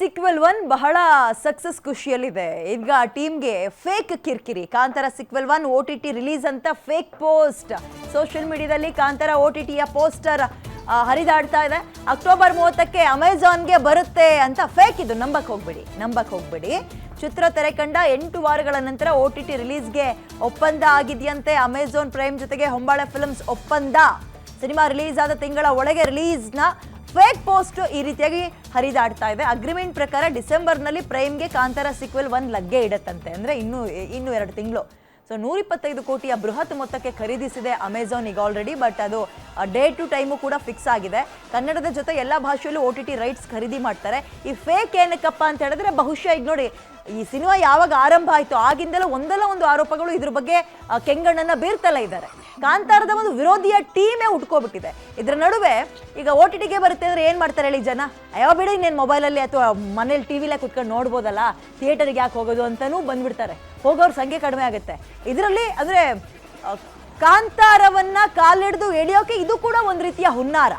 SQL one ಬಹಳ success ಖುಷಿಯಲ್ಲಿದೆ. ಈಗ ಟೀಮ್ಗೆ ಫೇಕ್ ಕಿರಿಕಿರಿ. Kantara sequel one O T T release ಅಂತ ಫೇಕ್ ಪೋಸ್ಟ್. ಸೋಷಿಯಲ್ ಮೀಡಿಯಾದಲ್ಲಿ ಕಾಂತಾರ ಓ ಟಿ ಟಿಯ ಪೋಸ್ಟರ್ ಹರಿದಾಡ್ತಾ ಇದೆ. ಅಕ್ಟೋಬರ್ ಮೂವತ್ತಕ್ಕೆ ಅಮೆಝಾನ್ಗೆ ಬರುತ್ತೆ ಅಂತ ಫೇಕ್ ಇದು. ನಂಬಕ್ ಹೋಗ್ಬೇಡಿ. ನಂಬಕ್ ಹೋಗ್ಬೇಡಿ. ಚಿತ್ರ ತೆರೆ ಕಂಡ ಎಂಟು ವಾರಗಳ ನಂತರ ಓ ಟಿ ಟಿ ರಿಲೀಸ್ಗೆ ಒಪ್ಪಂದ ಆಗಿದೆಯಂತೆ ಅಮೆಝಾನ್ ಪ್ರೈಮ್ ಜೊತೆಗೆ ಹೊಂಬಾಳೆ ಫಿಲ್ಮ್ಸ್ ಒಪ್ಪಂದ. ಸಿನಿಮಾ ರಿಲೀಸ್ ಆದ ತಿಂಗಳ ಒಳಗೆ ರಿಲೀಸ್ನ ಫೇಕ್ ಪೋಸ್ಟ್ ಈ ರೀತಿಯಾಗಿ ಹರಿದಾಡ್ತಾ ಇದೆ ಅಗ್ರಿಮೆಂಟ್ ಪ್ರಕಾರ ಡಿಸೆಂಬರ್ನಲ್ಲಿ ಪ್ರೈಮ್ಗೆ ಕಾಂತಾರ ಸಿಕ್ವೆಲ್ ಒಂದು ಲಗ್ಗೆ ಇಡತ್ತಂತೆ. ಅಂದರೆ ಇನ್ನೂ ಇನ್ನೂ ಎರಡು ತಿಂಗಳು. ಸೊ ನೂರಿಪ್ಪತ್ತೈದು ಕೋಟಿಯ ಬೃಹತ್ ಮೊತ್ತಕ್ಕೆ ಖರೀದಿಸಿದೆ ಅಮೆಝಾನ್ ಈಗ ಆಲ್ರೆಡಿ ಬಟ್ ಅದು ಡೇ ಟು ಟೈಮು ಕೂಡ ಫಿಕ್ಸ್ ಆಗಿದೆ. ಕನ್ನಡದ ಜೊತೆ ಎಲ್ಲ ಭಾಷೆಯಲ್ಲೂ ಒ ಟಿ ಟಿ ರೈಟ್ಸ್ ಖರೀದಿ ಮಾಡ್ತಾರೆ. ಈ ಫೇಕ್ ಏನಕ್ಕಪ್ಪ ಅಂತ ಹೇಳಿದ್ರೆ ಬಹುಶಃ ಈಗ ನೋಡಿ, ಈ ಸಿನಿಮಾ ಯಾವಾಗ ಆರಂಭ ಆಯಿತು ಆಗಿಂದಲೂ ಒಂದಲ್ಲ ಒಂದು ಆರೋಪಗಳು ಇದ್ರ ಬಗ್ಗೆ ಕೆಂಗಣ್ಣನ್ನ ಬೀರ್ತಲ್ಲ ಇದ್ದಾರೆ. ಕಾಂತಾರದ ಒಂದು ವಿರೋಧಿಯ ಟೀಮೇ ಉಟ್ಕೋಬಿಟ್ಟಿದೆ. ಇದರ ನಡುವೆ ಈಗ ಓ ಟಿ ಟಿಗೆ ಬರುತ್ತೆ ಅಂದ್ರೆ ಏನು ಮಾಡ್ತಾರೆ ಹೇಳಿ ಜನ? ಅಯ್ಯೋ ಬಿಡಿ, ನೀನು ಮೊಬೈಲಲ್ಲಿ ಅಥವಾ ಮನೇಲಿ ಟಿ ವಿಲೇ ಕುತ್ಕೊಂಡು ನೋಡ್ಬೋದಲ್ಲ ಥಿಯೇಟರ್ಗೆ ಯಾಕೆ ಹೋಗೋದು ಅಂತಲೂ ಬಂದ್ಬಿಡ್ತಾರೆ. ಹೋಗೋರ ಸಂಖ್ಯೆ ಕಡಿಮೆ ಆಗುತ್ತೆ. ಇದರಲ್ಲಿ ಅಂದರೆ ಕಾಂತಾರವನ್ನ ಕಾಲಿಡಿದು ಎಳೆಯೋಕೆ ಇದು ಕೂಡ ಒಂದು ರೀತಿಯ ಹುನ್ನಾರ.